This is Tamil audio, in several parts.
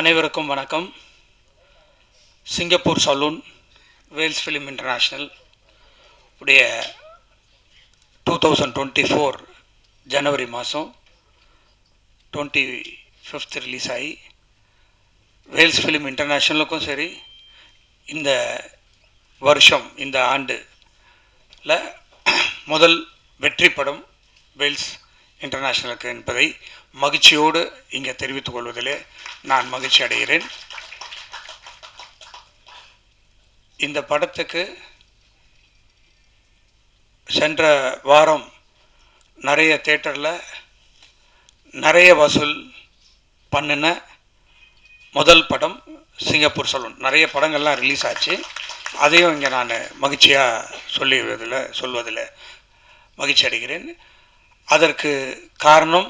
அனைவருக்கும் வணக்கம். Singapore saloon Vels film international உடைய டூ தௌசண்ட் டுவெண்ட்டி ஃபோர் ஜனவரி மாதம் டுவெண்ட்டி ஃபிஃப்த் ரிலீஸ் ஆகி வேல்ஸ் ஃபிலிம் இன்டர்நேஷ்னலுக்கும் சரி இந்த வருஷம் இந்த ஆண்டில் முதல் வெற்றி படம் வேல்ஸ் இன்டர்நேஷ்னலுக்கு என்பதை மகிழ்ச்சியோடு இங்கே தெரிவித்துக் கொள்வதிலே நான் மகிழ்ச்சி அடைகிறேன். இந்த படத்துக்கு சென்ற வாரம் நிறைய தேட்டரில் நிறைய வசூல் பண்ணின முதல் படம் சிங்கப்பூர் சலூன் நிறைய படங்கள்லாம் ரிலீஸ் ஆச்சு. அதையும் இங்கே நான் மகிழ்ச்சியாக சொல்லிடுவதில் சொல்வதில் மகிழ்ச்சி அடைகிறேன். அதற்கு காரணம்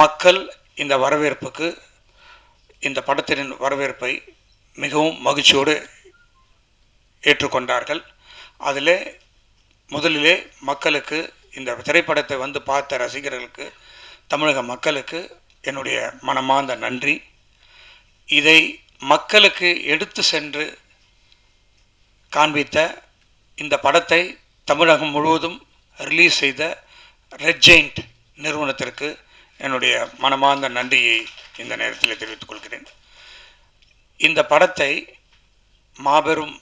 மக்கள் இந்த வரவேற்புக்கு இந்த படத்தின் வரவேற்பை மிகவும் மகிழ்ச்சியோடு ஏற்றுக்கொண்டார்கள். அதில் முதலிலே மக்களுக்கு இந்த திரைப்படத்தை வந்து பார்த்த ரசிகர்களுக்கு தமிழக மக்களுக்கு என்னுடைய மனமார்ந்த நன்றி. இதை மக்களுக்கு எடுத்து சென்று காண்பித்த இந்த படத்தை தமிழகம் முழுவதும் ரிலீஸ் செய்த ரெட் ஜெயிண்ட் நிறுவனத்திற்கு என்னுடைய மனமார்ந்த நன்றியை இந்த நேரத்தில் தெரிவித்துக் கொள்கிறேன். இந்த படத்தை மாபெரும்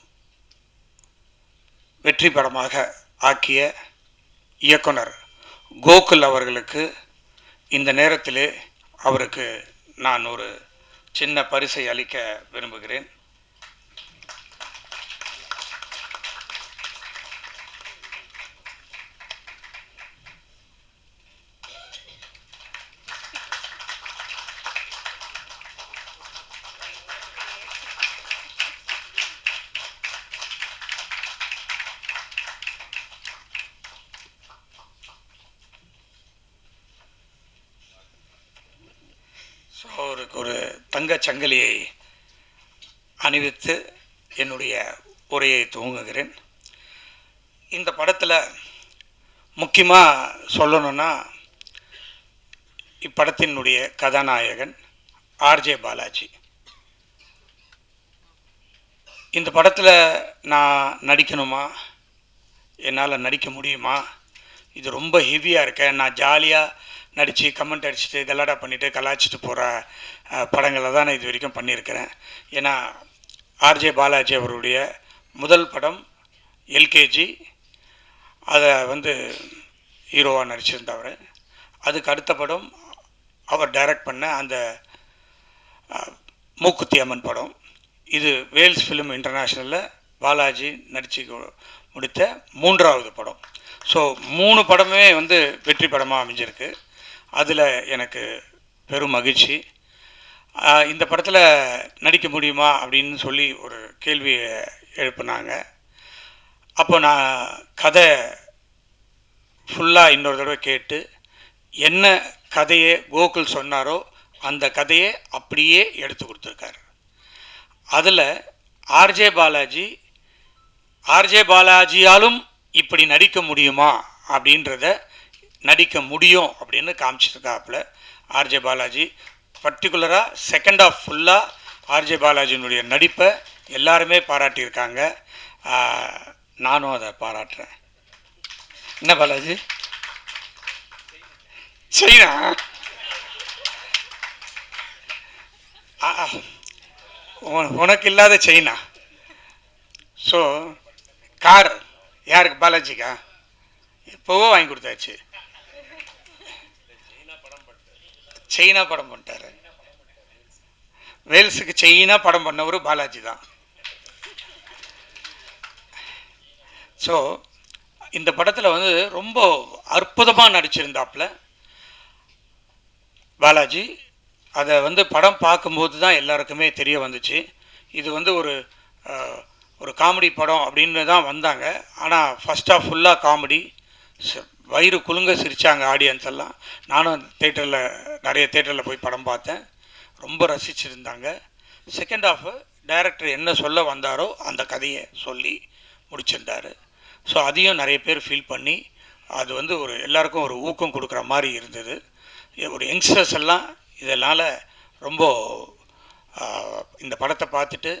வெற்றி படமாக ஆக்கிய இயக்குனர் கோகுல் அவர்களுக்கு இந்த நேரத்திலே அவருக்கு நான் ஒரு சின்ன பரிசை அளிக்க விரும்புகிறேன். ஸோ அவருக்கு ஒரு தங்கச் சங்கிலியை அணிவித்து என்னுடைய உரையை துவங்குகிறேன். இந்த படத்தில் முக்கியமாக சொல்லணும்னா இப்படத்தினுடைய கதாநாயகன் ஆர்ஜே பாலாஜி. இந்த படத்தில் நான் நடிக்கணுமா? என்னால் நடிக்க முடியுமா? இது ரொம்ப ஹெவியாக இருக்கேன். நான் ஜாலியாக நடித்து கமெண்ட் அடிச்சுட்டு கல்லாடா பண்ணிவிட்டு கலாய்ச்சிட்டு போகிற படங்களை தான் நான் இது வரைக்கும் பண்ணியிருக்கிறேன். ஏன்னா ஆர்ஜே பாலாஜி அவருடைய முதல் படம் எல்கேஜி அதை வந்து ஹீரோவாக நடிச்சிருந்தவர். அதுக்கு அடுத்த படம் அவர் டைரக்ட் பண்ண அந்த மூக்குத்தி அம்மன் படம். இது வேல்ஸ் ஃபிலிம் இன்டர்நேஷ்னலில் பாலாஜி நடித்து முடித்த மூன்றாவது படம். ஸோ மூணு படமே வந்து வெற்றி படமாக அமைஞ்சிருக்கு. அதில் எனக்கு பெரும் மகிழ்ச்சி. இந்த படத்தில் நடிக்க முடியுமா அப்படின்னு சொல்லி ஒரு கேள்வியை எழுப்புனாங்க. அப்போ நான் கதை ஃபுல்லாக இன்னொரு தடவை கேட்டு என்ன கதையை கோகுல் சொன்னாரோ அந்த கதையை அப்படியே எடுத்து கொடுத்துருக்காரு. அதில் ஆர்ஜே பாலாஜி ஆர்ஜே பாலாஜியாலும் இப்படி நடிக்க முடியுமா அப்படின்றத நடிக்க முடியும் அப்படின்னு காமிச்சிருக்காப்புல. ஆர்ஜே பாலாஜி பர்டிகுலராக செகண்ட் ஆஃப் ஃபுல்லாக ஆர்ஜே பாலாஜியினுடைய நடிப்பை எல்லாருமே பாராட்டியிருக்காங்க. நானும் அதை பாராட்டுறேன். என்ன பாலாஜி? சைனா? ஆ, ஆ. உனக்கு இல்லாத சைனா. ஸோ கார் யாருக்கு? பாலாஜிக்கா? எப்போவோ வாங்கி கொடுத்தாச்சு. சைனா படம் பண்ணிட்டாரு. வேல்ஸுக்கு சைனா படம் பண்ணவர் பாலாஜி தான். ஸோ இந்த படத்தில் வந்து ரொம்ப அற்புதமாக நடிச்சிருந்தாப்புல பாலாஜி. அதை வந்து படம் பார்க்கும்போது தான் எல்லாருக்குமே தெரிய வந்துச்சு. இது வந்து ஒரு ஒரு காமெடி படம் அப்படின்னு தான் வந்தாங்க. ஆனால் ஃபஸ்ட் ஆஃப் ஃபுல்லாக காமெடி. வயிறு குலுங்க சிரித்தாங்க ஆடியன்ஸ் எல்லாம். நானும் தேட்டரில் நிறைய தேட்டரில் போய் படம் பார்த்தேன். ரொம்ப ரசிச்சிருந்தாங்க. செகண்ட் ஆஃப் டைரக்டர் என்ன சொல்ல வந்தாரோ அந்த கதையை சொல்லி முடிச்சிருந்தாரு. ஸோ அதையும் நிறைய பேர் ஃபீல் பண்ணி அது வந்து ஒரு எல்லாருக்கும் ஒரு ஊக்கம் கொடுக்குற மாதிரி இருந்தது. ஒரு யங்ஸ்டர்ஸ் எல்லாம் இதனால் ரொம்ப இந்த படத்தை பார்த்துட்டு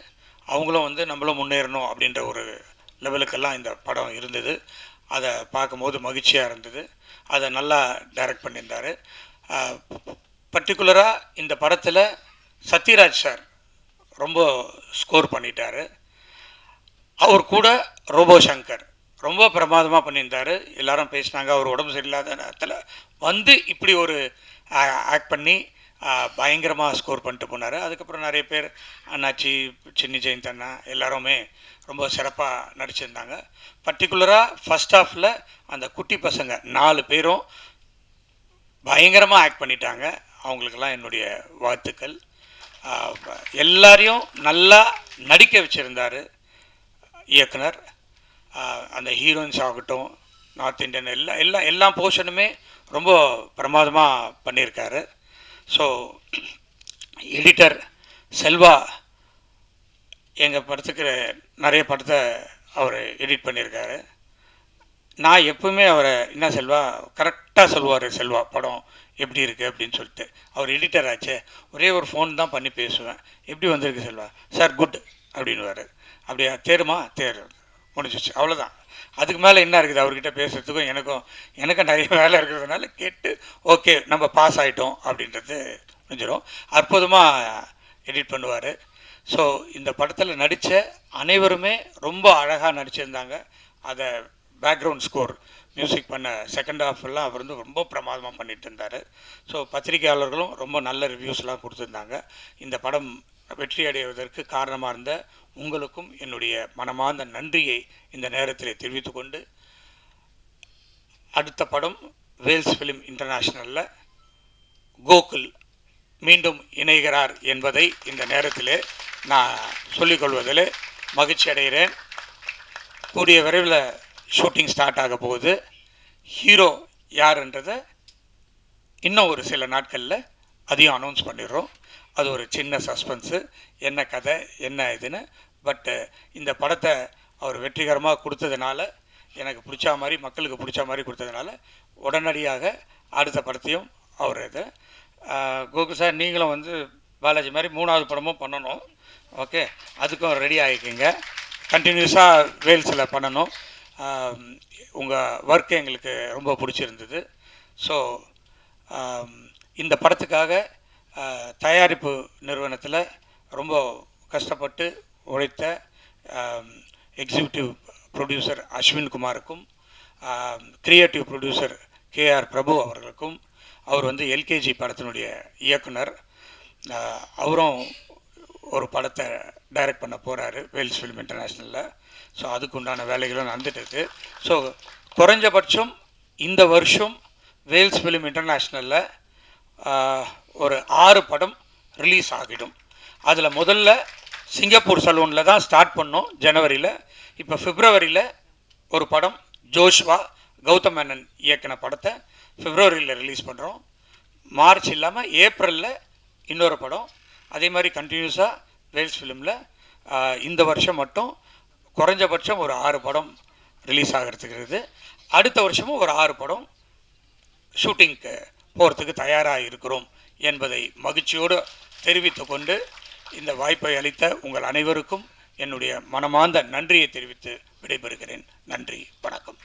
அவங்களும் வந்து நம்மளும் முன்னேறணும் அப்படின்ற ஒரு லெவலுக்கெல்லாம் இந்த படம் இருந்தது. அதை பார்க்கும்போது மகிழ்ச்சியாக இருந்தது. அதை நல்லா டைரக்ட் பண்ணியிருந்தார். பர்டிகுலராக இந்த படத்தில் சத்யராஜ் சார் ரொம்ப ஸ்கோர் பண்ணிட்டார். அவர் கூட ரோபோ சங்கர் ரொம்ப பிரமாதமாக பண்ணியிருந்தார். எல்லாரும் பேசினாங்க அவர் உடம்பு சரியில்லாத நேரத்தில் வந்து இப்படி ஒரு ஆக்ட் பண்ணி பயங்கரமாக ஸ்கோர் பண்ணிட்டு போனார். அதுக்கப்புறம் நிறைய பேர் அண்ணாச்சி சின்னி ஜெயந்த் அண்ணா எல்லாருமே ரொம்ப சிறப்பாக நடிச்சிருந்தாங்க. பர்டிகுலராக ஃபஸ்ட் ஹாஃபில் அந்த குட்டி பசங்க நாலு பேரும் பயங்கரமாக ஆக்ட் பண்ணிட்டாங்க. அவங்களுக்கெல்லாம் என்னுடைய வாழ்த்துக்கள். எல்லாரையும் நல்லா நடிக்க வச்சுருந்தாரு இயக்குனர். அந்த ஹீரோயின்ஸ் ஆகட்டும் நார்த் இந்தியன் எல்லா எல்லா எல்லா போர்ஷனுமே ரொம்ப பிரமாதமாக பண்ணியிருக்காரு ஸோ எடிட்டர் செல்வா எங்கள் படத்துக்கு நிறைய படத்தை அவர் எடிட் பண்ணியிருக்காரு. நான் எப்பவுமே அவரை என்ன செல்வா கரெக்டாக சொல்லுவார் செல்வா படம் எப்படி இருக்குது அப்படின்னு சொல்லிட்டு. அவர் எடிட்டர் ஆச்சே. ஒரே ஒரு ஃபோன் தான் பண்ணி பேசுவேன். எப்படி வந்திருக்கு செல்வா? Sir good அப்படின்னுவார். அப்படியா? தேருமா? தேர். முடிஞ்சிச்சு அவ்வளோதான் அதுக்கு மேலே என்ன இருக்குது? அவர்கிட்ட பேசுகிறதுக்கும் எனக்கும் எனக்கும் நிறைய வேலை இருக்கிறதுனால கேட்டு ஓகே நம்ம பாஸ் ஆகிட்டோம் அப்படின்றது முடிஞ்சிடும் அற்புதமாக எடிட் பண்ணுவார். ஸோ இந்த படத்தில் நடித்த அனைவருமே ரொம்ப அழகாக நடிச்சிருந்தாங்க. அதை பேக்ரவுண்ட் ஸ்கோர் மியூசிக் பண்ண செகண்ட் ஹாஃப் எல்லாம் அவர் வந்து ரொம்ப பிரமாதமாக பண்ணிட்டு இருந்தார். ஸோ பத்திரிகையாளர்களும் ரொம்ப நல்ல ரிவ்யூஸ்லாம் கொடுத்துருந்தாங்க. இந்த படம் வெற்றி அடைவதற்கு காரணமாக இருந்த உங்களுக்கும் என்னுடைய மனமார்ந்த நன்றியை இந்த நேரத்தில் தெரிவித்துக்கொண்டு அடுத்த படம் வேல்ஸ் ஃபிலிம் இன்டர்நேஷ்னலில் கோகுல் மீண்டும் இணைகிறார் என்பதை இந்த நேரத்தில் நான் சொல்லிக்கொள்வதில் மகிழ்ச்சி அடைகிறேன். கூடிய விரைவில் ஷூட்டிங் ஸ்டார்ட் ஆக போகுது. ஹீரோ யாருன்றதை இன்னும் ஒரு சில நாட்களில் அதையும் அனௌன்ஸ் பண்ணிடுறோம். அது ஒரு சின்ன சஸ்பென்ஸு என்ன கதை என்ன இதுன்னு. பட்டு இந்த படத்தை அவர் வெற்றிகரமாக கொடுத்ததுனால எனக்கு பிடிச்ச மாதிரி மக்களுக்கு பிடிச்ச மாதிரி கொடுத்ததுனால உடனடியாக அடுத்த படத்தையும் அவர் இது. கோகுல் சார் நீங்களும் வந்து பாலாஜி மாதிரி மூணாவது படமும் பண்ணணும். ஓகே அதுக்கும் ரெடி ஆகிக்கிங்க. கண்டினியூஸாக வேல்ஸில் பண்ணணும். உங்கள் ஒர்க் எங்களுக்கு ரொம்ப பிடிச்சிருந்தது. ஸோ இந்த படத்துக்காக தயாரிப்பு நிறுவனத்தில் ரொம்ப கஷ்டப்பட்டு உழைத்த எக்ஸிக்யூட்டிவ் ப்ரொடியூசர் அஸ்வின் குமாருக்கும் க்ரியேட்டிவ் ப்ரொடியூசர் கேஆர் பிரபு அவர்களுக்கும் அவர் வந்து எல்கேஜி படத்தினுடைய இயக்குனர். அவரும் ஒரு படத்தை டைரக்ட் பண்ண போகிறாரு வேல்ஸ் ஃபிலிம் இன்டர்நேஷ்னலில் ஸோ அதுக்கு உண்டான வேலைகளும் நடந்துட்டுருக்கு. ஸோ குறைஞ்சபட்சம் இந்த வருஷம் வேல்ஸ் ஃபிலிம் இன்டர்நேஷ்னலில் ஒரு ஆறு படம் ரிலீஸ் ஆகிடும். அதில் முதல்ல சிங்கப்பூர் சலூனில் தான் ஸ்டார்ட் பண்ணோம் ஜனவரியில். இப்போ ஃபிப்ரவரியில் ஒரு படம் ஜோஷ்வா கௌதம் மேனன் இயக்கின படத்தை ஃபிப்ரவரியில் ரிலீஸ் பண்ணுறோம் மார்ச் இல்லாமல் ஏப்ரலில் இன்னொரு படம் அதே மாதிரி கண்டினியூஸாக வேல்ஸ் ஃபிலிமில் இந்த வருஷம் மட்டும் குறைஞ்சபட்சம் ஒரு ஆறு படம் ரிலீஸ் ஆகிறதுக்கு இருக்குது. அடுத்த வருஷமும் ஒரு ஆறு படம் ஷூட்டிங்க்கு போகிறதுக்கு தயாராக இருக்கிறோம் என்பதை மகிழ்ச்சியோடு தெரிவித்து கொண்டு இந்த வாய்ப்பை அளித்த உங்கள் அனைவருக்கும் என்னுடைய மனமார்ந்த நன்றியை தெரிவித்து விடைபெறுகிறேன். நன்றி வணக்கம்.